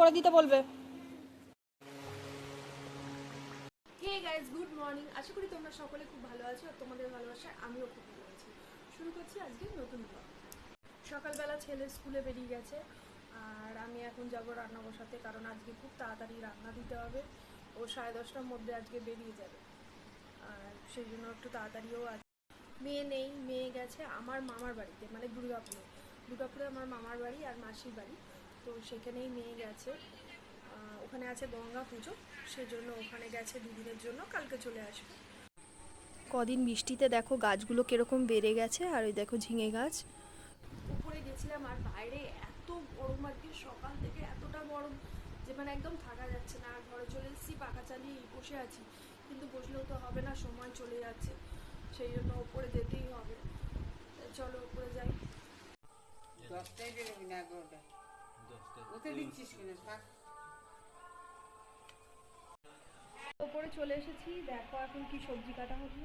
করে দিতে বলবে। হে গাইজ গুড মর্নিং আশা করি তোমরা সকলে খুব ভালো আছো আর তোমাদের ভালোবাসায় আমিও খুব ভালো আছি। শুরু করছি আজকে নতুন ব্লগ সকালবেলা ছেলে স্কুলে বেরিয়ে গেছে আর আমি এখন যাব রান্না বসাতে কারণ আজকে খুব তাড়াতাড়ি রান্না দিতে হবে। ও সাড়ে দশটার মধ্যে আজকে বেরিয়ে যাবে। আর সেই জন্য একটু তাড়াতাড়িও আছে মেয়ে নেই, মেয়ে গেছে আমার মামার বাড়িতে মানে দুর্গাপুরে। দুর্গাপুরে আমার মামার বাড়ি আর মাসির বাড়ি। তো সেখানেই মেয়ে গেছে। ওখানে আছে গঙ্গা পুজো সেই জন্য ওখানে গেছে দুদিনের জন্য কালকে চলে আসবে। কদিন বৃষ্টিতে দেখো গাছগুলো কীরকম বেড়ে গেছে আর ওই দেখো ঝিঙে গাছ। উপরে গেছিলাম আর বাইরে এত গরম আর কি সকাল থেকে এতটা গরম যে মানে একদম থাকা যাচ্ছে না। আর ঘরে চলে এসেছি পাখা চালিয়ে বসে আছি। কিন্তু বসলেও তো হবে না সময় চলে যাচ্ছে। সেই জন্য উপরে যেতেই হবে। চলো উপরে যাই। ওতে দিচ্ছিস কিনা থাক। উপরে চলে এসেছি দেখো এখন কি সবজি কাটা হবে।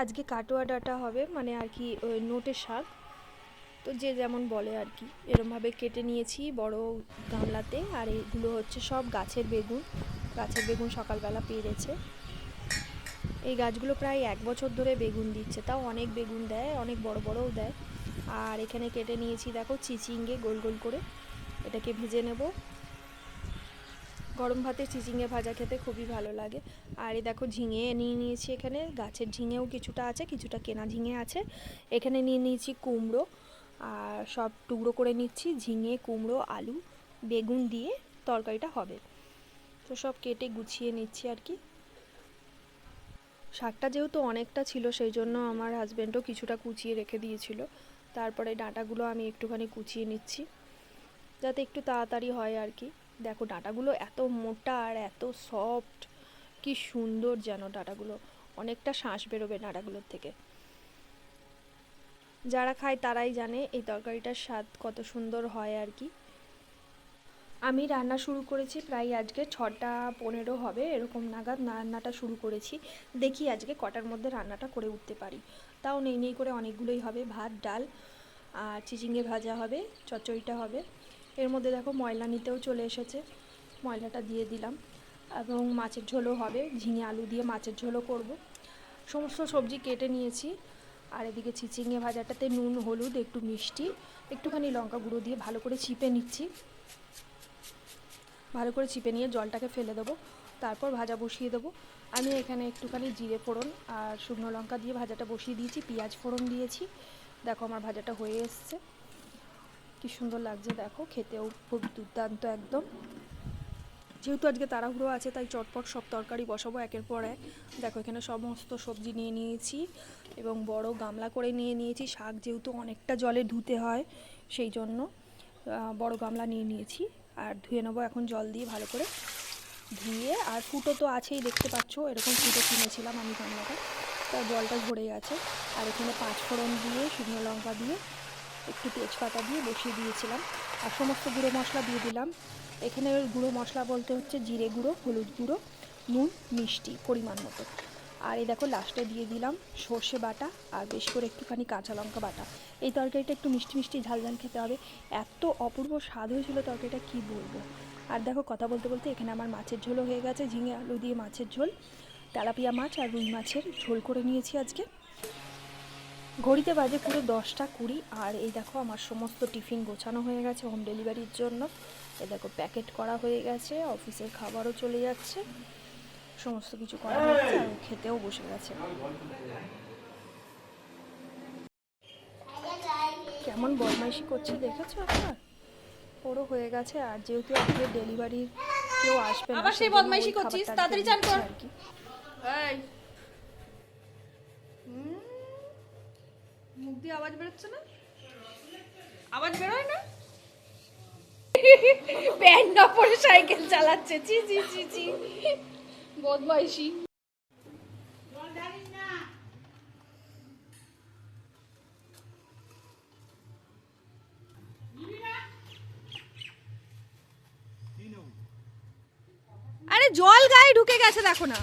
আজকে কাটোয়া ডাটা হবে মানে আর কি ওই নোটের শাক। তো যে যেমন বলে আর কি এরমভাবে কেটে নিয়েছি বড় গামলাতে আর এগুলো হচ্ছে সব গাছের বেগুন। গাছের বেগুন সকালবেলা পেরেছে এই গাছগুলো প্রায় এক বছর ধরে বেগুন দিচ্ছে তাও অনেক বেগুন দেয় অনেক বড় বড়ও দেয়। আর এখানে কেটে নিয়েছি দেখো চিচিঙ্গে গোল গোল করে। এটাকে ভেজে নেব। গরম ভাতে চিচিঙ্গে ভাজা খেতে খুবই ভালো লাগে। আর এই দেখো ঝিঙে নিয়ে নিয়েছি এখানে। গাছের ঝিঙেও কিছুটা আছে, কিছুটা কেনা ঝিঙে আছে। এখানে নিয়ে নিয়েছি কুমড়ো আর সব টুকরো করে নিচ্ছি। ঝিঙে, কুমড়ো, আলু, বেগুন দিয়ে তরকারিটা হবে। তো সব কেটে গুছিয়ে নিচ্ছি আর কি। শাকটা যেহেতু অনেকটা ছিল, সেই জন্য আমার হাজব্যান্ডও কিছুটা কুচিয়ে রেখে দিয়েছিল। তারপরে ডাঁটাগুলো আমি একটুখানি কুচিয়ে নিচ্ছি। যাতে একটু তাড়াতাড়ি হয় আর কি। দেখো, ডাঁটাগুলো এত মোটা আর এত সফট কি সুন্দর যেন ডাঁটাগুলো। অনেকটা শ্বাস বেরোবে ডাঁটাগুলোর থেকে। যারা খায় তারাই জানে এই তরকারিটার স্বাদ কত সুন্দর হয় আর কি। আমি রান্না শুরু করেছি প্রায় আজকে ছটা পনেরো হবে, এরকম নাগাদ রান্নাটা শুরু করেছি। দেখি আজকে কটার মধ্যে রান্নাটা করে উঠতে পারি। তাও নেই নেই করে অনেকগুলোই হবে, ভাত, ডাল আর চিচিঙ্গে ভাজা হবে, চচ্চড়িটা হবে। এর মধ্যে দেখো ময়লা নিতেও চলে এসেছে। ময়লাটা দিয়ে দিলাম। এবং মাছের ঝোলও হবে। ঝিঙে আলু দিয়ে মাছের ঝোলও করব। সমস্ত সবজি কেটে নিয়েছি। আর এদিকে চিচিঙে ভাজাটাতে নুন, হলুদ, একটু মিষ্টি, একটুখানি লঙ্কা গুঁড়ো দিয়ে ভালো করে চিপে নিচ্ছি। ভালো করে চিপে নিয়ে জলটাকে ফেলে দেবো। তারপর ভাজা বসিয়ে দেবো। আমি এখানে একটুখানি জিরে ফোড়ন আর শুকনো লঙ্কা দিয়ে ভাজাটা বসিয়ে দিয়েছি। পেঁয়াজ ফোড়ন দিয়েছি। দেখো আমার ভাজাটা হয়ে এসছে। কি সুন্দর লাগছে দেখো, খেতেও খুব দুর্দান্ত একদম। যেহেতু আজকে তাড়াহুড়ো আছে, তাই চটপট সব তরকারি বসাবো একের পর এক। দেখো, এখানে সমস্ত সবজি নিয়ে নিয়েছি এবং বড় গামলা করে নিয়ে নিয়েছি। শাক যেহেতু অনেকটা জলে ধুতে হয়, সেই জন্য বড় গামলা নিয়ে নিয়েছি। আর ধুয়ে নেব এখন জল দিয়ে ভালো করে ধুয়ে। আর ফুটো তো আছেই, দেখতে পাচ্ছ, এরকম ফুটো কিনেছিলাম আমি গামলাটা। তার জলটা ঝরে গেছে। আর এখানে পাঁচ ফোড়ন দিয়ে, শুকনো লঙ্কা দিয়ে একটু তেজপাতা দিয়ে বসিয়ে দিয়েছিলাম। আর সমস্ত গুঁড়ো মশলা দিয়ে দিলাম। এখানে গুঁড়ো মশলা বলতে হচ্ছে জিরে গুঁড়ো, হলুদ গুঁড়ো, নুন, মিষ্টি পরিমাণ মতো। আর এই দেখো, লাস্টে দিয়ে দিলাম সর্ষে বাটা আর বেশি করে একটুখানি কাঁচা লঙ্কা বাটা। এই তরকারিটা একটু মিষ্টি মিষ্টি ঝাল ঝাল খেতে হবে। এত অপূর্ব স্বাদ হয়েছিল তরকারিটা, কি বলব? আর দেখো, কথা বলতে বলতে এখানে আমার মাছের ঝোলও হয়ে গেছে। ঝিঙে আলু দিয়ে মাছের ঝোল, তেলাপিয়া মাছ আর রুই মাছের ঝোল করে নিয়েছি আজকে। ঘড়িতে বাজে পুরো দশটা কুড়ি আর এই দেখো আমার সমস্ত টিফিন গোছানো হয়ে গেছে হোম ডেলিভারির জন্য এই দেখো প্যাকেট করা হয়ে গেছে অফিসের খাবারও চলে যাচ্ছে সমস্ত কিছু করা হয়েছে আর খেতেও বসে গেছে কেমন বদমাইশি করছে দেখেছ আপনার ওরও হয়ে গেছে আর যেহেতু আজকে ডেলিভারি কেউ আসবে না আবার সেই বদমাইশি করছিস, তাড়াতাড়ি চান কর। আর কি। এই হুম, মুখ দিয়ে আওয়াজ বেরোচ্ছে না? আওয়াজ বেরোয় না? প্যান্ট না পরে সাইকেল চালাচ্ছে চি চি চি চি বদমাইশি। আরে জল গায়ে ঢুকে গেছে দেখো না।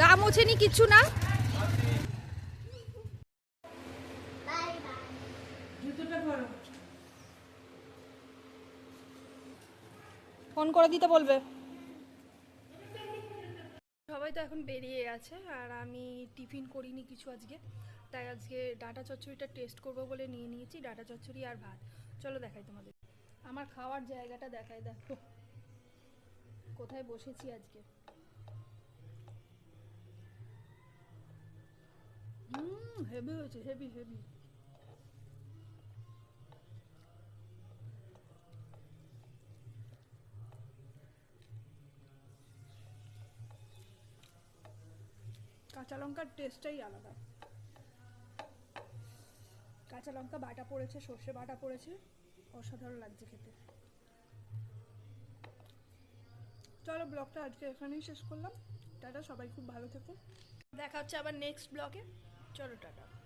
গা মোছেনি কিচ্ছু না। ফোন করে দিতে বলবে। সবাই তো এখন বেরিয়ে আছে আর আমি টিফিন করিনি কিছু আজকে। তাই আজকে ডাটা চচ্চড়িটা টেস্ট করব বলে নিয়ে নিয়েছি, ডাটা চচ্চড়ি আর ভাত। চলো দেখাই তোমাদের। আমার খাওয়ার জায়গাটা দেখাই, দেখো। কোথায় বসেছি আজকে? হেভি হয়েছে হেভি হেভি কাঁচা লঙ্কার টেস্টটাই আলাদা। কাঁচা লঙ্কা বাটা পড়েছে, সর্ষে বাটা পড়েছে, অসাধারণ লাগছে খেতে। চলো ব্লগটা আজকে এখানেই শেষ করলাম। টাটা, সবাই খুব ভালো থেকো। দেখা হচ্ছে আবার নেক্সট ব্লগে। চলো, টাটা।